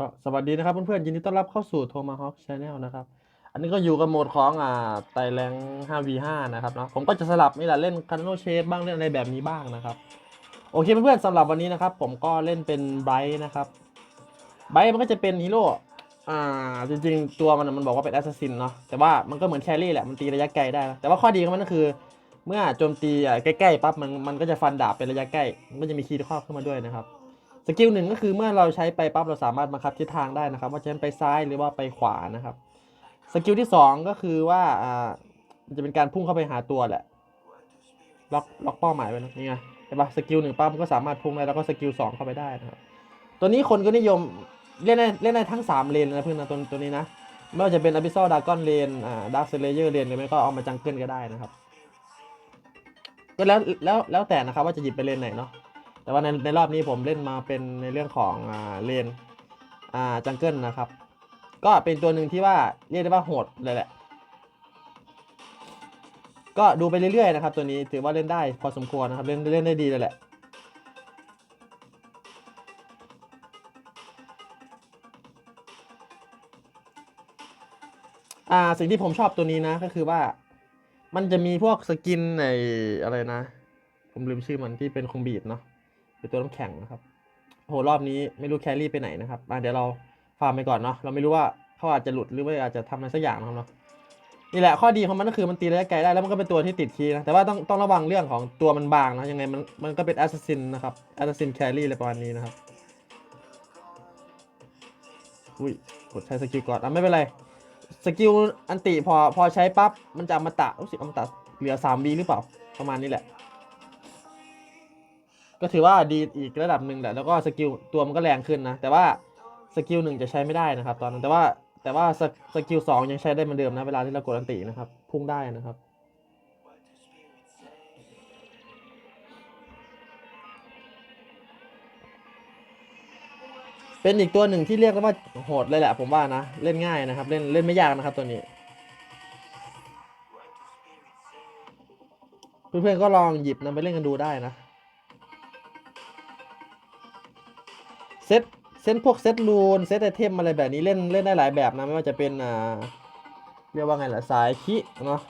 ก็สวัสดีนะครับเพื่อนๆยินดีต้อนรับเข้าสู่ Tomahawk Channel นะครับ อันนี้ก็อยู่กับโหมดของอ่าไตแรง 5v5 นะครับเนาะผมก็จะสลับนี่แหละเล่นคาร์โนเชฟบ้างเล่นอะไรแบบนี้บ้างนะครับ โอเคเพื่อนๆสำหรับวันนี้นะครับ ผมก็เล่นเป็นไบรท์นะครับไบรท์มันก็จะเป็นฮีโร่อ่าจริงๆ ตัวมันมันบอกว่าเป็นแอสซัสซินเนาะแต่ว่ามันก็เหมือนแครี่แหละมันตีระยะไกลได้นะแต่ว่าข้อดีของมันก็คือ เมื่อโจมตีอะใกล้ๆปั๊บมันมันก็จะฟันดาบเป็นระยะใกล้มันก็จะมีคีย์ข้อขึ้นมาด้วยนะครับ สกิลหนึ่งก็คือเมื่อเราใช้ไปปั๊บเราสามารถบังคับทิศทางได้นะครับ ว่าจะเป็นไปซ้ายหรือว่าไปขวานะครับสกิลที่สองก็คือว่าอ่ามันจะเป็นการพุ่งเข้าไปหาตัวแหละล็อกล็อกเป้าหมายไว้นะนี่ไงเห็นปะสกิลหนึ่งปั๊บมันก็สามารถพุ่งได้แล้วก็สกิลสองเข้าไปได้นะครับตัวนี้คนก็นิยมเล่นได้เล่นได้ทั้งสามเลนนะเพื่อนนะตัวตัวนี้นะไม่ว่าจะเป็นอ b ิ s ซ l ดากอนเลนอ่าดาร์คเซเลเยอร์เลนหรือไม่ก็เอามาจังเกิลก็ได้นะครับ ก็แล้วแล้วแล้วแต่นะครับว่าจะหยิบไปเลนไหนเนาะ แต่ว่าในในรอบนี้ผมเล่นมาเป็นในเรื่องของอ่าเลนอ่าจังเกิลนะครับ ก็เป็นตัวหนึ่งที่ว่าเรียกได้ว่าโหดเลยแหละ ก็ดูไปเรื่อยๆนะครับ ตัวนี้ถือว่าเล่นได้พอสมควรนะครับเล่นเล่นได้ดีเลยแหละอ่าสิ่งที่ผมชอบตัวนี้นะก็คือว่ามันจะมีพวกสกินในอะไรนะ ผมลืมชื่อมันที่เป็นคงบีดเนาะ เป็นตัวน้ำแข็งนะครับโหรอบนี้ไม่รู้แครี่ไปไหนนะครับอะเดี๋ยวเราฟาร์มไปก่อนเนาะเราไม่รู้ว่าเขาอาจจะหลุดหรือว่าอาจจะทำอะไรสักอย่างนะครับเนาะนี่แหละข้อดีของมันก็คือมันตีระยะไกลได้แล้วมันก็เป็นตัวที่ติดคีนะแต่ว่าต้องต้องระวังเรื่องของตัวมันบางนะยังไงมันมันก็เป็นแอสซัสซินนะครับแอสซัสซินแครี่อะไรประมาณนี้นะครับอุ้ยกดใช้สกิลก่อนอะไม่เป็นไรสกิลอันติพอพอใช้ปั๊บมันจะอมตะรู้สึกอมตะเหลือสามวีหรือเปล่า ประมาณนี้แหละ ก็ถือว่าดีอีกระดับหนึ่งแหละแล้วก็สกิลตัวมันก็แรงขึ้นนะ แต่ว่าสกิลหนึ่งจะใช้ไม่ได้นะครับ ตอนนั้นแต่ว่าแต่ว่าสสกิลสองยังใช้ได้เหมือนเดิมนะเวลาที่เรากดอันตินะครับ พุ่งได้นะครับเป็นอีกตัวหนึ่งที่เรียกว่าโหดเลยแหละผมว่านะ เล่นง่ายนะครับ เล่นเล่นไม่ยากนะครับตัวนี้ เพื่อนๆก็ลองหยิบนำไปเล่นกันดูได้นะ เซตเซตพวกเซตรูนเซตไอเทมอะไรแบบนี้เล่นเล่นได้หลายแบบนะไม่ว่าจะเป็นอ่าเรียกว่าไงล่ะสายคิเนาะ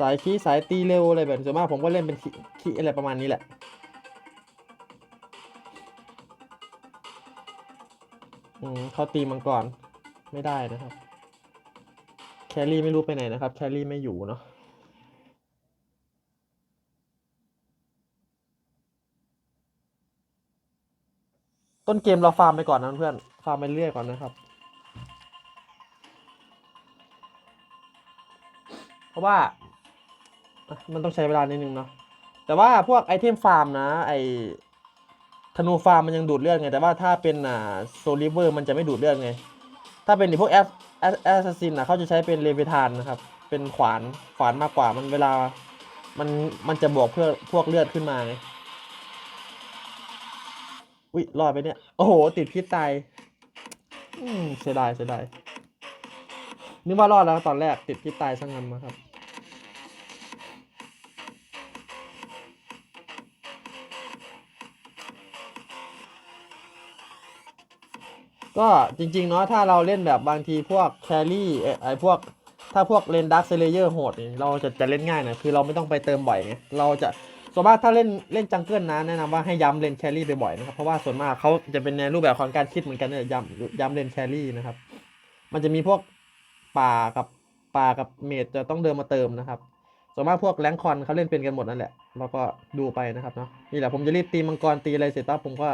สายคิสายตีเร็วอะไรแบบนี้ส่วนมากผมก็เล่นเป็นคิคิอะไรประมาณนี้แหละ อืมเขาตีมังกรไม่ได้นะครับ แครี่ไม่รู้ไปไหนนะครับ แครี่ไม่อยู่เนาะ ต้นเกมเราฟาร์มไปก่อนนะเพื่อน ฟาร์มไปเรื่อยก่อนนะครับ เพราะว่า มันต้องใช้เวลานิดนึงเนาะ แต่ว่าพวกไอเทมฟาร์มนะ ไอธนูฟาร์มมันยังดูดเลือดไง แต่ว่าถ้าเป็นอ่าโซลิเวอร์มันจะไม่ดูดเลือดไง ถ้าเป็นไอพวกแอสแอสแอสซินนะเขาจะใช้เป็นเลเวทานนะครับ เป็นขวาน ขวานมากกว่า มันเวลา มัน มันจะบวกเพื่อพวกเลือดขึ้นมาไง อุ้ยรอดไปเนี่ย โอ้โห ติดพิษตายอืมเสียดายเสียดายนึกว่ารอดแล้วตอนแรกติดพิษตายซะงั้นนะครับก็จริง ๆ เนาะถ้าเราเล่นแบบบางทีพวกแครี่ไอพวก ถ้าพวกเลนดักเซเลเยอร์โหดนี่เราจะจะเล่นง่ายนะคือเราไม่ต้องไปเติมบ่อยไงเราจะ ส่วนมากถ้าเล่นเล่นจังเกิลนะแนะนำว่าให้ย้ำเลนแครี่บ่อยนะครับเพราะว่าส่วนมากเขาจะเป็นในรูปแบบของการคิดเหมือนกันเนี่ยย้ำย้ำเลนแครี่นะครับ มันจะมีพวกป่ากับป่ากับเมดจะต้องเดินมาเติมนะครับส่วนมากพวกแรงคอนเขาเล่นเป็นกันหมดนั่นแหละเราก็ดูไปนะครับเนาะนี่แหละผมจะรีบตีมังกรตีอะไรเสร็จปั๊บผมก็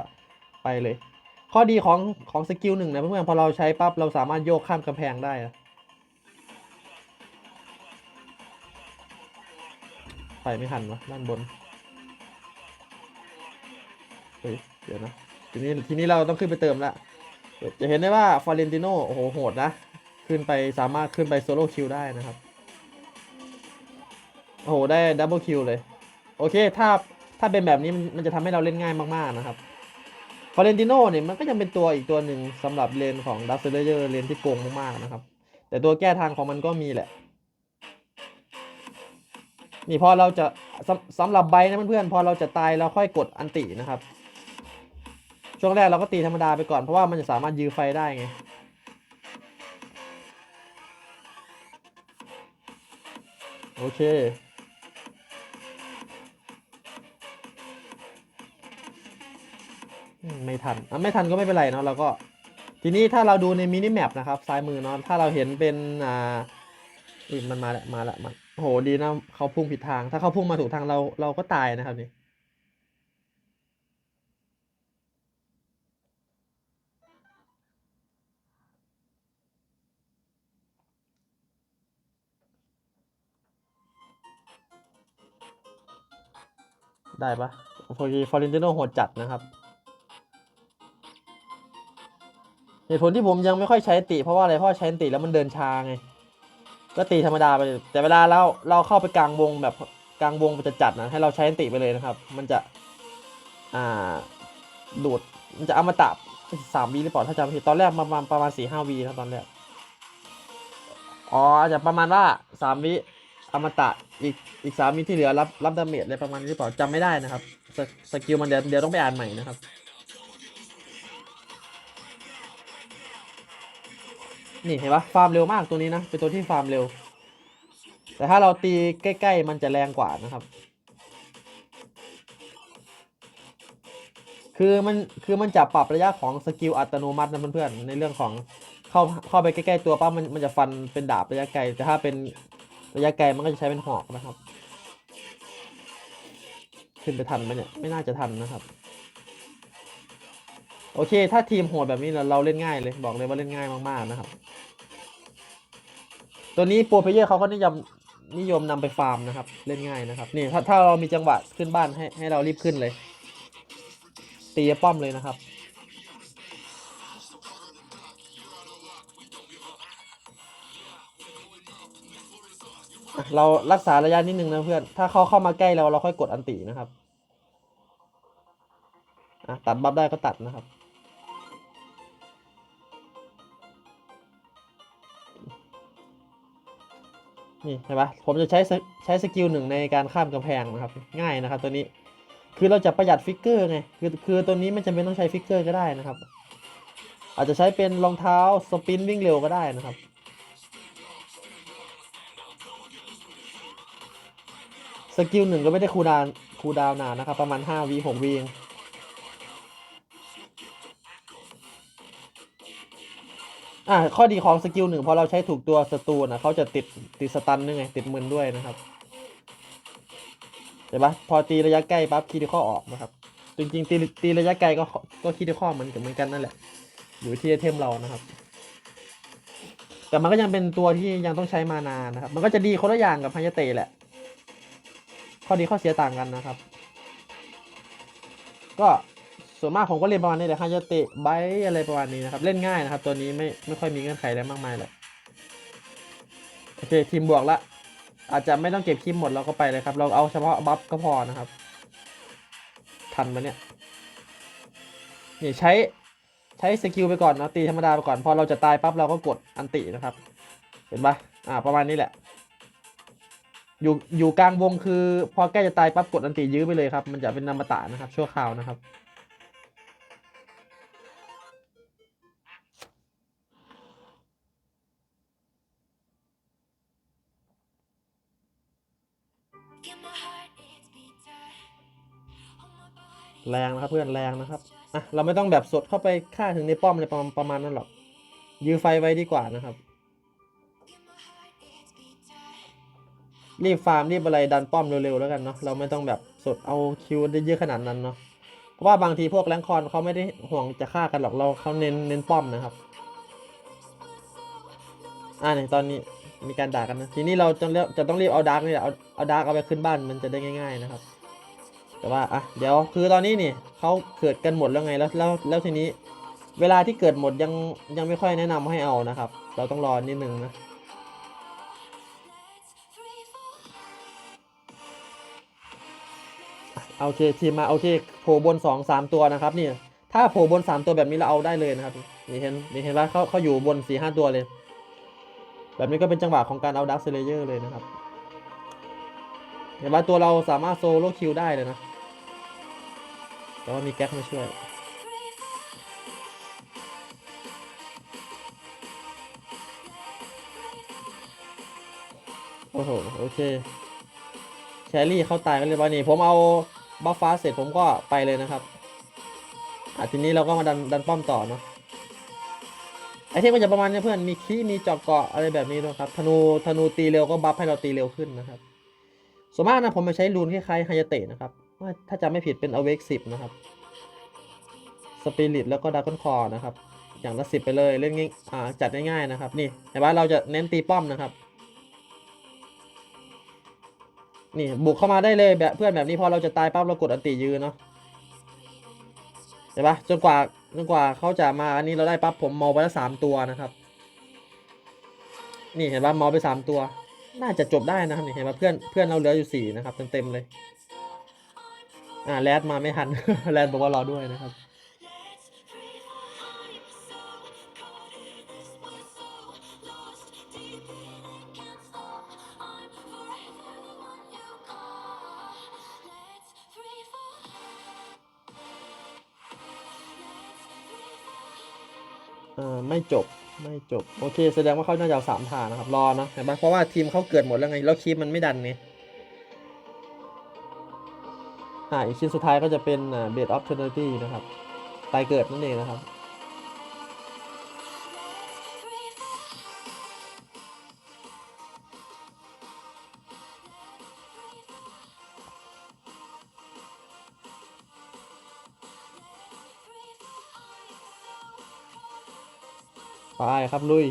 ไปเลย ข้อดีของของสกิลหนึ่งนะเพื่อนๆพอเราใช้ปั๊บเราสามารถโยกข้ามกำแพงได้นะไปไม่ทันวะด้านบน เฮ้ยเดี๋ยวนะทีนี้ทีนี้เราต้องขึ้นไปเติมละเดี๋ยวจะเห็นได้ว่าฟอเรนติโนโอ้โหโหดนะ ขึ้นไปสามารถขึ้นไปโซโล่คิวได้นะครับ โอ้โห ได้ดับเบิลคิวเลย โอเค ถ้าถ้าเป็นแบบนี้มันจะทำให้เราเล่นง่ายมากๆนะครับฟอเรนติโนเนี่ยมันก็ยังเป็นตัวอีกตัวหนึ่งสำหรับเลนของดับเซเลเยอร์เลนที่โกงมากๆนะครับ แต่ตัวแก้ทางของมันก็มีแหละ นี่พอเราจะสำสำหรับใบนะเพื่อนๆพอเราจะตายเราค่อยกดอันตินะครับ ช่วงแรกเราก็ตีธรรมดาไปก่อนเพราะว่ามันจะสามารถยื้อไฟได้ไงโอเค ไม่ทันอะไม่ทันก็ไม่เป็นไรเนาะเราก็ ทีนี้ถ้าเราดูในมินิแมปนะครับ ซ้ายมือเนาะถ้าเราเห็นเป็นอ่าอีมันมาแล้วมาแล้วมันโอ้โหดีนะเขาพุ่งผิดทาง ถ้าเขาพุ่งมาถูกทางเราเราก็ตายนะครับนี่ ได้ปะโอเคฟอร์เรนติโนโหดจัดนะครับเหตุผลที่ผมยังไม่ค่อยใช้ติ เพราะว่าอะไรเพราะว่าใช้ติแล้วมันเดินช้าไงก็ตีธรรมดาไปแต่เวลาเราเราเข้าไปกลางวงแบบกลางวงมันจะจัดนะให้เราใช้ติไปเลยนะครับ มันจะอ่าดูดมันจะอมตะสามวีหรือเปล่าถ้าจำไม่ผิดตอนแรกประมาณประมาณสี่ห้าวีนะตอนแรกอ๋อจะประมาณว่าสามวิอมตะ อีกอีกสามวิที่เหลือรับรับดาเมจอะไรประมาณนี้หรือเปล่าจำไม่ได้นะครับสสกิลมันเดี๋ยวเดี๋ยวต้องไปอ่านใหม่นะครับนี่เห็นปะฟาร์มเร็วมากตัวนี้นะเป็นตัวที่ฟาร์มเร็ว แต่ถ้าเราตีใกล้ ๆ มันจะแรงกว่านะครับ คือมันคือมันจะปรับระยะของสกิลอัตโนมัตินะเพื่อนๆในเรื่องของเข้าเข้าไปใกล้ๆตัวปั๊บมันมันจะฟันเป็นดาบระยะไกลแต่ถ้าเป็น ระยะไกลมันก็จะใช้เป็นหอกนะครับ ขึ้นไปทันไหมเนี่ย ไม่น่าจะทันนะครับ โอเค ถ้าทีมโหดแบบนี้เราเล่นง่ายเลย บอกเลยว่าเล่นง่ายมากๆนะครับ ตัวนี้โปรเพเยอร์เขาก็นิยมนิยมนำไปฟาร์มนะครับ เล่นง่ายนะครับ นี่ถ้าถ้าเรามีจังหวะขึ้นบ้านให้ให้เรารีบขึ้นเลย ตีป้อมเลยนะครับ เรารักษาระยะนิดนึงนะเพื่อน ถ้าเขาเข้ามาใกล้เราเราค่อยกดอันตินะครับอะตัดบัฟได้ก็ตัดนะครับ นี่เห็นปะผมจะใช้ใช้สกิลหนึ่งในการข้ามกำแพงนะครับ ง่ายนะครับ ตัวนี้ คือเราจะประหยัดฟิกเกอร์ไง คือคือตัวนี้ไม่จำเป็นต้องใช้ฟิกเกอร์ก็ได้นะครับ อาจจะใช้เป็นรองเท้าสปินวิ่งเร็วก็ได้นะครับ สกิลหนึ่งก็ไม่ได้คูลดาวคูลดาวนานนะครับ ประมาณห้าวิหกวิเองอ่าข้อดีของสกิลหนึ่งพอเราใช้ถูกตัวศัตรูนะเขาจะติดติดสตันด้วยไง ติดมืนด้วยนะครับเห็นปะพอตีระยะใกล้ปั๊บคีย์ข้อออกนะครับ จริงๆตีตีระยะไกลก็ก็คีย์ข้อเหมือนกันเหมือนกันนั่นแหละ อยู่ที่เทมเรานะครับแต่มันก็ยังเป็นตัวที่ยังต้องใช้มานานนะครับ มันก็จะดีคนละอย่างกับพายาเตะแหละ ข้อดีข้อเสียต่างกันนะครับ ก็ส่วนมากผมก็เล่นประมาณนี้แหละฮายาเตะไบท์อะไรประมาณนี้นะครับ เล่นง่ายนะครับ ตัวนี้ไม่ไม่ค่อยมีเงื่อนไขอะไรมากมายเลยโอเคทีมบวกละ อาจจะไม่ต้องเก็บคิมหมดเราก็ไปเลยครับ เราเอาเฉพาะบัฟก็พอนะครับ ทันปะเนี่ยนี่ใช้ใช้สกิลไปก่อนนะตีธรรมดาไปก่อนพอเราจะตายปั๊บเราก็กดอันตินะครับ เห็นปะอ่าประมาณนี้แหละ อยู่อยู่กลางวงคือ พอใกล้จะตายปั๊บกดอันติยื้อไปเลยครับ มันจะเป็นนามตะนะครับ ชั่วคราวนะครับ แรงนะครับเพื่อนแรงนะครับอะเราไม่ต้องแบบสดเข้าไปฆ่าถึงในป้อมเลยประมาณประมาณนั้นหรอกยื้อไฟไว้ดีกว่านะครับ รีบฟาร์มรีบอะไรดันป้อมเร็วๆแล้วกันเนาะเราไม่ต้องแบบสดเอาคิวได้เยอะขนาดนั้นเนาะเพราะว่าบางทีพวกแรงคอนเขาไม่ได้ห่วงจะฆ่ากันหรอกเราเขาเน้นเน้นป้อมนะครับอ่าเนี่ยตอนนี้มีการด่ากันนะทีนี้เราจะเรียจะต้องรีบเอาดาร์กนี่แหละเอาเอาดาร์กเอาไปขึ้นบ้านมันจะได้ง่าย ๆนะครับ แต่ว่าอะเดี๋ยวคือตอนนี้นี่เขาเกิดกันหมดแล้วไงแล้วแล้วแล้วทีนี้ เวลาที่เกิดหมดยังยังไม่ค่อยแนะนำให้เอานะครับ เราต้องรอนิดนึงนะ โอเคทีมมาโอเคโผล่บน 2 3 ตัวนะครับนี่ถ้าโผล่บน 3 ตัวแบบนี้เราเอาได้เลยนะครับมีเห็นมีเห็นว่าเขาเขาอยู่บน4ีหตัวเลย แบบนี้ก็เป็นจังหวะของการเอาดักเซเลเยอร์เลยนะครับเห็นว่าตัวเราสามารถโซโล่คิวได้เลยนะแต่ว่ามีแก๊กมาช่วยโอ้โหโอเคแครี่เขาตายกันเลยบร้นี่ผมเอา บัฟฟ้าเสร็จผมก็ไปเลยนะครับอะทีนี้เราก็มาดันดันป้อมต่อเนาะไอเทมก็จะประมาณนี้เพื่อนมีคีมีจอกเกาะอะไรแบบนี้นะครับธนูธนูตีเร็วก็บัฟให้เราตีเร็วขึ้นนะครับส่วนมากนะผมจะใช้รูนคล้ายๆไฮยาเตะนะครับถ้าจำไม่ผิดเป็นอเวกสิบนะครับสปิริตแล้วก็ดากอนคอร์นะครับ อย่างละสิบไปเลยเล่นง่ายอ่าจัดง่ายๆนะครับ นี่เห็นว่าเราจะเน้นตีป้อมนะครับ นี่บุกเข้ามาได้เลยแบบเพื่อนแบบนี้พอเราจะตายปั๊บเรากดอันติยืนเนาะเห็นปะจนกว่าจนกว่าเขาจะมาอันนี้เราได้ปั๊บผมมาไปแล้วสามตัวนะครับ นี่เห็นปะมาไปสามตัว น่าจะจบได้นะครับนี่เห็นปะเพื่อนเพื่อนเราเหลืออยู่สี่นะครับเต็มๆเลย อ่าแรดมาไม่ทัน แรดบอกว่ารอด้วยนะครับ ออไม่จบไม่จบโอเค แสดงว่าเขาน่าจะเอาสามทางนะครับรอนะเห็นเพราะว่าทีมเขาเกิดหมดแล้วไงแล้วคีปมันไม่ดันไงอ่าอีกชิ้นสุดท้ายก็จะเป็นอ่า bed of eternity นะครับตายเกิดนั่นเองนะครับ ไปครับลุย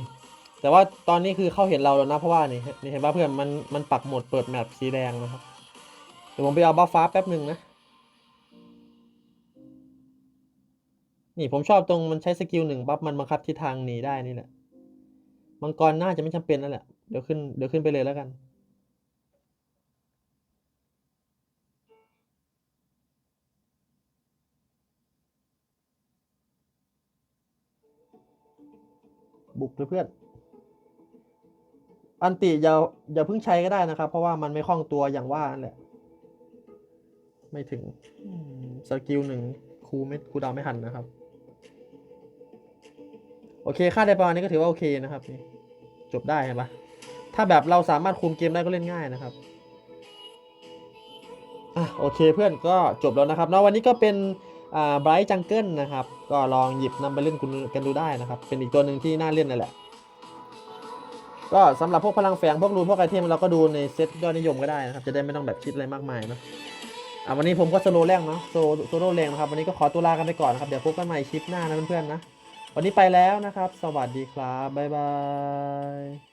แต่ว่าตอนนี้คือเขาเห็นเราแล้วนะเพราะว่านี่นี่เห็นป่ะเพื่อนมันมันปักหมดเปิดแมปสีแดงนะครับเดี๋ยวผมไปเอาบัฟฟ้าแป๊บหนึ่งนะนี่ผมชอบตรงมันใช้สกิลหนึ่งบัฟมันบังคับทิศทางหนีได้นี่แหละมังกรน่าจะไม่จำเป็นนั่นแหละเดี๋ยวขึ้นเดี๋ยวขึ้นไปเลยแล้วกัน บุกเลยเพื่อนอันติอย่าอย่าเพิ่งใช้ก็ได้นะครับ เพราะว่ามันไม่คล่องตัวอย่างว่านั่นแหละ ไม่ถึงสกิลหนึ่งครูไม่ครูดาวไม่หันนะครับ โอเค ค่าได้ประมาณนี้ก็ถือว่าโอเคนะครับนี่จบได้เห็นปะถ้าแบบเราสามารถคุมเกมได้ก็เล่นง่ายนะครับอะโอเคเพื่อนก็จบแล้วนะครับเนาะวันนี้ก็เป็น ไบรท์จังเกิลนะครับ ก็ลองหยิบนำไปเล่นกันดูได้นะครับ เป็นอีกตัวหนึ่งที่น่าเล่นนั่นแหละ ก็สำหรับพวกพลังแฝงพวกรูนพวกไอเทมเราก็ดูในเซตยอดนิยมก็ได้นะครับ จะได้ไม่ต้องแบบคิดอะไรมากมายนะอะวันนี้ผมก็สโลว์แรงเนาะโซโซโลแรงนะครับ วันนี้ก็ขอตัวลากันไปก่อนนะครับ เดี๋ยวพบกันใหม่คลิปหน้านะเพื่อนๆนะ วันนี้ไปแล้วนะครับ สวัสดีครับบ๊ายบาย